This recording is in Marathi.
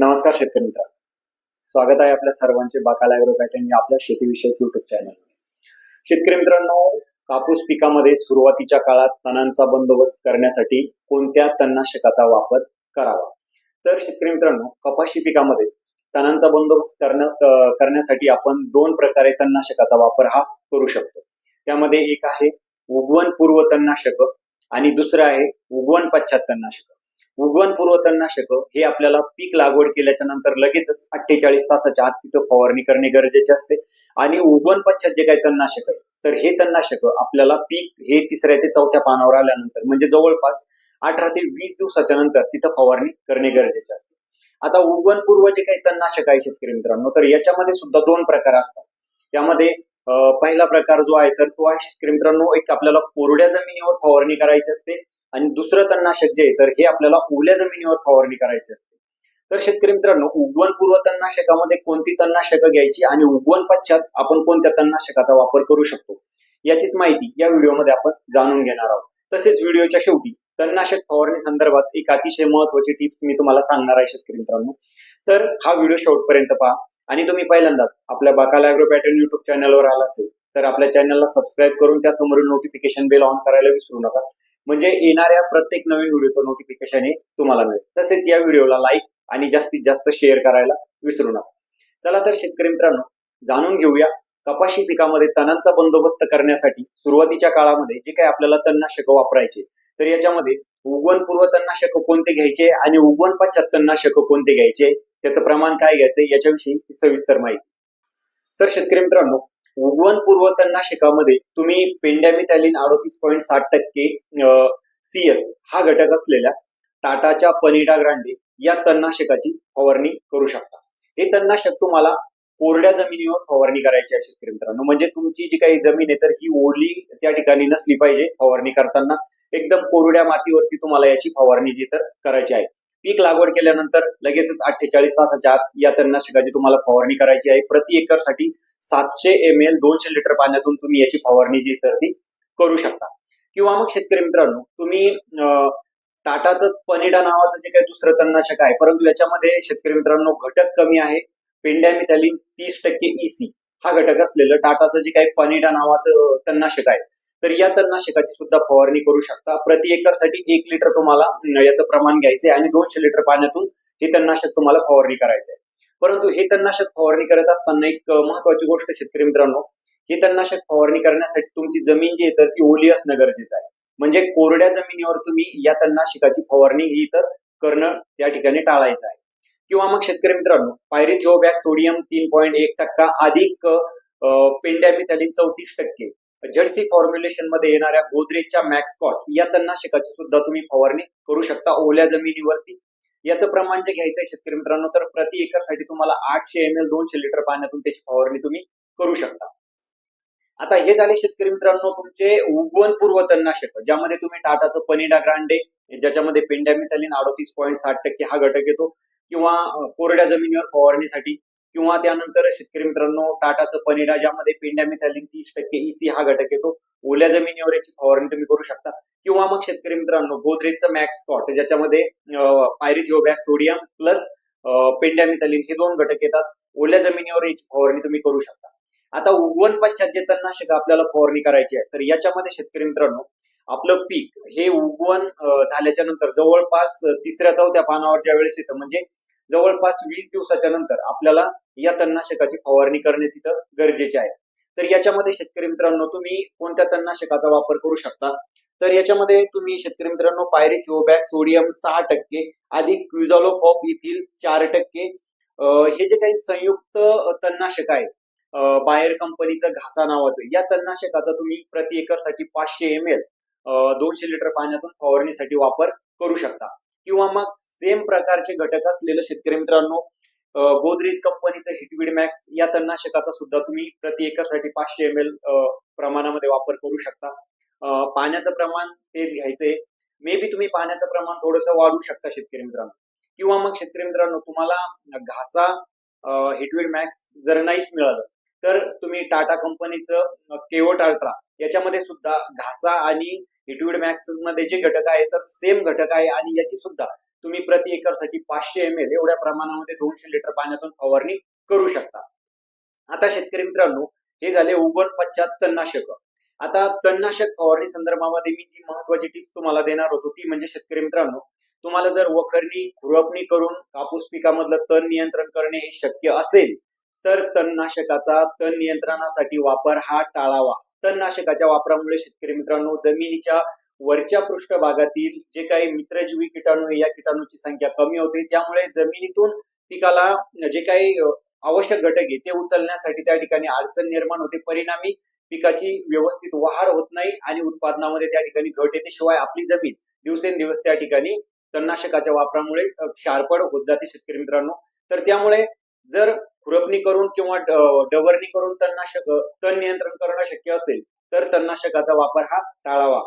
नमस्कार शेतकरी मित्र स्वागत आहे आपल्या सर्वांचे बाकाला अॅग्रो पॅटर्न या आपल्या शेतीविषयक युट्यूब चॅनल शेतकरी मित्रांनो कापूस पिकामध्ये सुरुवातीच्या काळात तणांचा बंदोबस्त करण्यासाठी कोणत्या तणनाशकाचा वापर करावा? तर शेतकरी मित्रांनो कपाशी पिकामध्ये तणांचा बंदोबस्त करणं करण्यासाठी आपण दोन प्रकारे तणनाशकाचा वापर हा करू शकतो. त्यामध्ये एक आहे उगवण पूर्व तणनाशक आणि दुसरं आहे उगवण पश्चात तणनाशक. उगवण पूर्व तणनाशक हे आपल्याला पीक लागवड केल्याच्यानंतर लगेचच अठ्ठेचाळीस तासाच्या आत तिथं फवारणी करणे गरजेचे असते. आणि उगवण पश्चात जे काही तणनाशक आहे तर हे तणनाशक आपल्याला पीक हे तिसऱ्या ते चौथ्या पानावर आल्यानंतर म्हणजे जवळपास अठरा ते वीस दिवसाच्या नंतर तिथं फवारणी करणे गरजेचे असते. आता उगवण पूर्व जे काही तणनाशक आहे शेतकरी मित्रांनो तर याच्यामध्ये सुद्धा दोन प्रकार असतात. त्यामध्ये पहिला प्रकार जो आहे तर तो आहे शेतकरी मित्रांनो एक आपल्याला कोरड्या जमिनीवर फवारणी करायची असते. आणि दुसरं तणनाशक जे आहे तर हे आपल्याला ओल्या जमिनीवर फवारणी करायची असते. तर शेतकरी मित्रांनो उगवण पूर्व तणनाशकामध्ये कोणती तणनाशक घ्यायची आणि उगवण पश्चात आपण कोणत्या तणनाशकाचा वापर करू शकतो याचीच माहिती या व्हिडिओमध्ये आपण जाणून घेणार आहोत. तसेच व्हिडिओच्या शेवटी तणनाशक फवारणी संदर्भात एक अतिशय महत्वाची टिप्स मी तुम्हाला सांगणार आहे शेतकरी मित्रांनो. तर हा व्हिडिओ शेवटपर्यंत पहा आणि तुम्ही पहिल्यांदाच आपल्या बाकाला अॅग्रो पॅटर्न युट्यूब चॅनलवर आला असेल तर आपल्या चॅनलला सबस्क्राईब करून त्यासमोरील नोटिफिकेशन बेल ऑन करायला विसरू नका. म्हणजे येणाऱ्या प्रत्येक नवीन व्हिडिओचं नोटिफिकेशन हे तुम्हाला मिळेल. तसेच या व्हिडिओला लाईक आणि जास्तीत जास्त शेअर करायला विसरू नका. चला तर शेतकरी मित्रांनो जाणून घेऊया कपाशी पिकामध्ये तणांचा बंदोबस्त करण्यासाठी सुरुवातीच्या काळामध्ये जे काही आपल्याला तणनाशक वापरायचे तर याच्यामध्ये उगवण पूर्व तणनाशक कोणते घ्यायचे आणि उगवण पश्चात तणनाशक कोणते घ्यायचे त्याचं प्रमाण काय घ्यायचं याच्याविषयी सविस्तर माहिती. तर शेतकरी मित्रांनो उगवण पूर्व तणनाशकामध्ये तुम्ही पेंडॅमिथॅलिन अडोतीस पॉईंट साठ टक्के सी एस हा घटक असलेल्या टाटाच्या पनिटा ग्रांडे या तणनाशकाची फवारणी करू शकता. हे तणनाशक तुम्हाला कोरड्या जमिनीवर फवारणी करायची आहे शेतकरी मित्रांनो. म्हणजे तुमची जी काही जमीन आहे तर ही ओढली त्या ठिकाणी नसली पाहिजे फवारणी करताना. एकदम कोरड्या मातीवरती तुम्हाला याची फवारणी जी तर करायची आहे. पीक लागवड केल्यानंतर लगेचच अठ्ठेचाळीस तासाच्या आत या तणनाशकाची तुम्हाला फवारणी करायची आहे. प्रति एकरसाठी सातशे एम एल दोनशे लिटर पाण्यातून तुम्ही याची फवारणी जी तर ती करू शकता. किंवा मग शेतकरी मित्रांनो तुम्ही टाटाचंच पनिडा नावाचं जे काही दुसरं तणनाशक आहे परंतु याच्यामध्ये शेतकरी मित्रांनो घटक कमी आहे. पेंडॅमिथॅलिन तीस टक्के ईसी हा घटक असलेलं टाटाचं जे काही पनिडा नावाचं तणनाशक आहे तर या तणनाशकाची सुद्धा फवारणी करू शकता. प्रति एकरसाठी एक लिटर तुम्हाला याचं प्रमाण घ्यायचं आहे आणि दोनशे लिटर पाण्यातून हे तणनाशक तुम्हाला फवारणी करायचं आहे परंतु हे तणनाशक फवारणी करत असताना एक महत्वाची गोष्ट शेतकरी मित्रांनो हे तणनाशक फवारणी करण्यासाठी तुमची जमीन जी आहे तर ती ओली असणं गरजेचं आहे. म्हणजे कोरड्या जमिनीवर तुम्ही या तणनाशकाची फवारणी ही तर करणं त्या ठिकाणी टाळायचं आहे. किंवा मग शेतकरी मित्रांनो पायरिथिओबॅक सोडियम तीन पॉईंट एक टक्का अधिक पेंडॅमिथॅलिन चौतीस टक्के. झेडसी फॉर्म्युलेशनमध्ये येणाऱ्या गोदरेजच्या मॅक्सकॉट या तणनाशकाची सुद्धा तुम्ही फवारणी करू शकता ओल्या जमिनीवरती. याचं प्रमाण जे घ्यायचं आहे शेतकरी मित्रांनो तर प्रति एकरसाठी तुम्हाला आठशे एम एल दोनशे लिटर पाण्यातून त्याची फवारणी तुम्ही करू शकता. आता हे झाले शेतकरी मित्रांनो तुमचे उगवण पूर्व तणनाशक ज्यामध्ये तुम्ही टाटाचं पनिडा ग्रांडे ज्याच्यामध्ये पेंडॅमिथॅलिन अडोतीस पॉईंट साठ टक्के हा घटक येतो किंवा कोरड्या जमिनीवर फवारणीसाठी किंवा त्यानंतर शेतकरी मित्रांनो टाटाचं पनिडा ज्यामध्ये पेंडॅमिथॅलिन तीस टक्के ईसी हा घटक येतो. ओल्या जमिनीवर याची फवारणी तुम्ही करू शकता. किंवा मग शेतकरी मित्रांनो गोदरेजचं मॅक्स स्पॉट ज्याच्यामध्ये पायरिथिओबॅक सोडियम प्लस पेंडॅमिथॅलिन हे दोन घटक येतात. ओल्या जमिनीवर याची फवारणी तुम्ही करू शकता. आता उगवण पश्चात जे तणनाशक आपल्याला फवारणी करायची आहे तर याच्यामध्ये शेतकरी मित्रांनो आपलं पीक हे उगवण झाल्याच्यानंतर जवळपास तिसऱ्या चौथ्या पानावर ज्या वेळेस येतं म्हणजे जवळपास वीस दिवसाच्या नंतर आपल्याला या तणनाशकाची फवारणी करणे तिथं गरजेचे आहे. तर याच्यामध्ये शेतकरी मित्रांनो तुम्ही कोणत्या तणनाशकाचा वापर करू शकता? तर याच्यामध्ये तुम्ही शेतकरी मित्रांनो पायरिथिओबॅक सोडियम सहा टक्के अधिक क्युझॉलोफॉप येथील चार टक्के हे जे काही संयुक्त तणनाशक आहे बाहेर कंपनीचं घासा नावाचं या तणनाशकाचा तुम्ही प्रति एकरसाठी पाचशे एम एल दोनशे लिटर पाण्यातून फवारणीसाठी वापर करू शकता. किंवा मग सेम प्रकारचे घटक असलेलं शेतकरी मित्रांनो गोदरेज कंपनीचं हिटविड मॅक्स या तणनाशकाचा सुद्धा तुम्ही प्रति एकरसाठी पाचशे एम एल प्रमाणामध्ये वापर करू शकता. पाण्याचं प्रमाण तेच घ्यायचंय. मे बी तुम्ही पाण्याचं प्रमाण थोडंसं वाढवू शकता शेतकरी मित्रांनो. किंवा मग शेतकरी मित्रांनो तुम्हाला घासा हिटविड मॅक्स जर नाहीच मिळालं तर तुम्ही टाटा कंपनीचं केवट अल्ट्रा याच्यामध्ये सुद्धा घासा आणि हिटविड मॅक्समध्ये जे घटक आहे तर सेम घटक आहे आणि याची सुद्धा तुम्ही प्रति एकरसाठी पाचशे एम एल एवढ्या प्रमाणामध्ये दोनशे लिटर पाण्यातून फवारणी करू शकता. आता शेतकरी मित्रांनो हे झाले उगवण पश्चात तणनाशक आता तणनाशक फवारणी संदर्भामध्ये मी जी महत्वाची टिप्स तुम्हाला देणार होतो ती म्हणजे शेतकरी मित्रांनो तुम्हाला जर वखरणी खुरपणी करून कापूस पिकामधलं तण नियंत्रण करणे हे शक्य असेल तर तणनाशकाचा तण नियंत्रणासाठी वापर हा टाळावा. तणनाशकाच्या वापरामुळे शेतकरी मित्रांनो जमिनीच्या वरच्या पृष्ठभागातील जे काही मित्रजीवी किटाणू या किटाणूची संख्या कमी होते. त्यामुळे जमिनीतून पिकाला जे काही आवश्यक घटक आहे ते उचलण्यासाठी त्या ठिकाणी अडचण निर्माण होते. परिणामी पिकाची व्यवस्थित वाढ होत नाही आणि उत्पादनामध्ये त्या ठिकाणी घट येते. शिवाय आपली जमीन दिवसेंदिवस त्या ठिकाणी तणनाशकाच्या वापरामुळे अ, क्षारपड होत जाते शेतकरी मित्रांनो. तर त्यामुळे जर खुरपणी करून किंवा डवरणी करून तणनाशक तण नियंत्रण करणं शक्य असेल तर तणनाशकाचा वापर हा टाळावा.